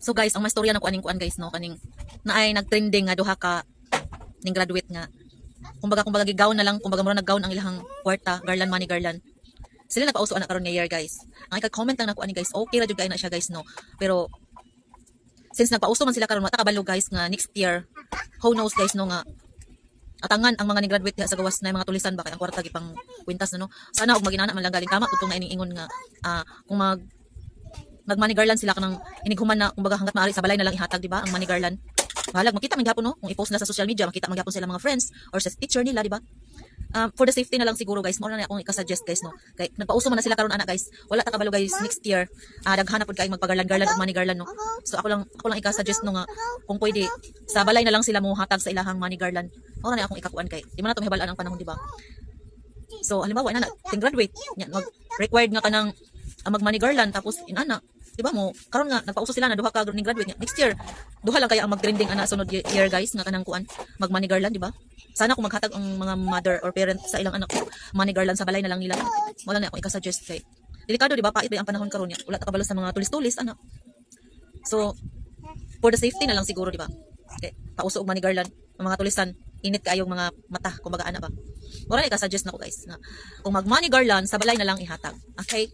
So guys, ang mastorya na kuaning kuan guys no kaning naay nagtrending nga duha ka ning graduate nga. Kumbaga kumbaga gigaw na lang, kumbaga mura naggawn ang ilahang kwarta, garland money garland. Sila nagpauso ana karon nga year guys. Ang ika-comment lang na kuan guys, okay ra jud kay na siya guys no. Pero since nagpauso man sila karon mata kabalo guys nga next year, who knows guys no nga atangan ang mga ni-graduate sa gawas na mga tulisan ba kay ang kwarta gipang kwintas na no. Sana og maginana man lang galing tama tutong na ining ingon nga ah, kung mag mag-money garland sila kanang inighuman na kumbaga hangga't maaari sa balay na lang ihatag di ba ang money garland Balag, makita man gyapon no? Kung i-post na sa social media makita man gyapon sila mga friends or sa teacher nila di ba Um, for the safety na lang siguro guys mo na akong ika-suggest guys no? Kay nagpauso man na sila karon ana guys. Wala ta kabalo guys next year. Ah daghan pud kay magpagarland garland og money garland no? So ako lang ako lang ika-suggest no nga kung pwede sa balay na lang sila mo hatag sa ilahang money garland mo na akong ikakuan kay di man na to mahibalaan ang panahon di ba So, halimbawa, na, ting graduate, nya, mag required nga ka ng ah, mag money garland, tapos inana, di ba mo, karon nga, nagpauso sila na duha ka ning graduate, nya, next year, duha lang kaya ang mag-trending ana sunod ye- year guys, nga kanang kuan, mag money garland, di ba? Sana kung maghatag ang mga mother or parent sa ilang anak money garland sa balay na lang nila. Wala na ako ika-suggest kay. Delikado, di ba? Pait ba ang panahon karon nya? Wala ta kabalo sa mga tulis-tulis, ana. So, for the safety na lang siguro, di ba? Okay, pauso og money garland, ang mga tulisan, init kaayong mga mata, kumbaga ana ba? Wala ika-suggest na ko guys, na kung mag money garland, sa balay na lang ihatag. Okay?